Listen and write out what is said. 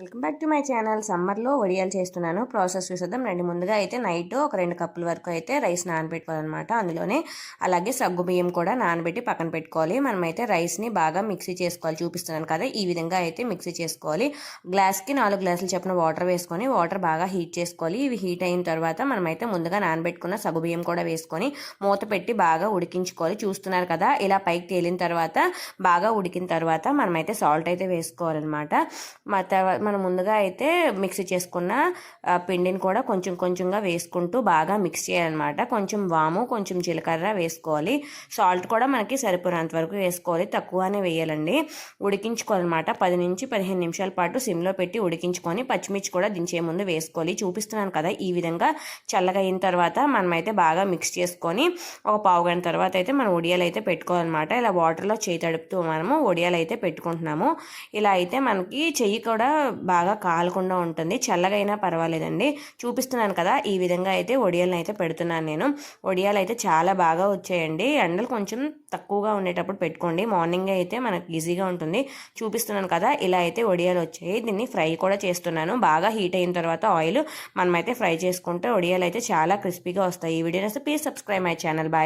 Welcome back to my channel సమ్మర్లో వడియాలు చేస్తున్నాను. ప్రాసెస్ చూసేద్దాం. రెండు ముందుగా అయితే నైట్ ఒక రెండు కప్పుల వరకు అయితే రైస్ నానబెట్టుకోవాలన్నమాట. అందులోనే అలాగే సగ్గు బియ్యం కూడా నానబెట్టి పక్కన పెట్టుకోవాలి. మనమైతే రైస్ని బాగా మిక్సీ చేసుకోవాలి. చూపిస్తున్నాను కదా ఈ విధంగా అయితే మిక్సీ చేసుకోవాలి. గ్లాస్కి నాలుగు గ్లాసులు చెప్పిన వాటర్ వేసుకొని వాటర్ బాగా హీట్ చేసుకోవాలి. ఇవి హీట్ అయిన తర్వాత మనమైతే ముందుగా నానబెట్టుకున్న సగ్గు బియ్యం కూడా వేసుకొని మూత పెట్టి బాగా ఉడికించుకోవాలి. చూస్తున్నారు కదా ఇలా పైకి తేలిన తర్వాత బాగా ఉడికిన తర్వాత మనమైతే సాల్ట్ అయితే వేసుకోవాలన్నమాట. మా తర్వాత మనం ముందుగా అయితే మిక్సీ చేసుకున్న పిండిని కూడా కొంచెం కొంచెంగా వేసుకుంటూ బాగా మిక్స్ చేయాలన్నమాట. కొంచెం వాము కొంచెం జీలకర్ర వేసుకోవాలి. సాల్ట్ కూడా మనకి సరిపోయినంత వరకు వేసుకోవాలి. తక్కువనే వేయాలండి. ఉడికించుకోవాలన్నమాట. పది నుంచి పదిహేను నిమిషాల పాటు సిమ్లో పెట్టి ఉడికించుకొని పచ్చిమిర్చి కూడా దించే ముందు వేసుకోవాలి. చూపిస్తున్నాను కదా ఈ విధంగా చల్లగా అయిన తర్వాత మనమైతే బాగా మిక్స్ చేసుకొని ఒక పావు గంట తర్వాత అయితే మనం ఒడియాలు అయితే పెట్టుకోవాలన్నమాట. ఇలా వాటర్లో చేయి తడుపుతూ మనము ఒడియాలు అయితే పెట్టుకుంటున్నాము. ఇలా అయితే మనకి చెయ్యి కూడా బాగా కాలకుండా ఉంటుంది. చల్లగైనా పర్వాలేదండి. చూపిస్తున్నాను కదా ఈ విధంగా అయితే ఒడియాలను అయితే పెడుతున్నాను నేను. ఒడియాలు అయితే చాలా బాగా వచ్చాయండి. ఎండలు కొంచెం తక్కువగా ఉండేటప్పుడు పెట్టుకోండి. మార్నింగ్ అయితే మనకు ఈజీగా ఉంటుంది. చూపిస్తున్నాను కదా ఇలా అయితే ఒడియాలు వచ్చాయి. దీన్ని ఫ్రై కూడా చేస్తున్నాను. బాగా హీట్ అయిన తర్వాత ఆయిల్ మనమైతే ఫ్రై చేసుకుంటే ఒడియాలు అయితే చాలా క్రిస్పీగా వస్తాయి. ఈ video please subscribe my channel. Bye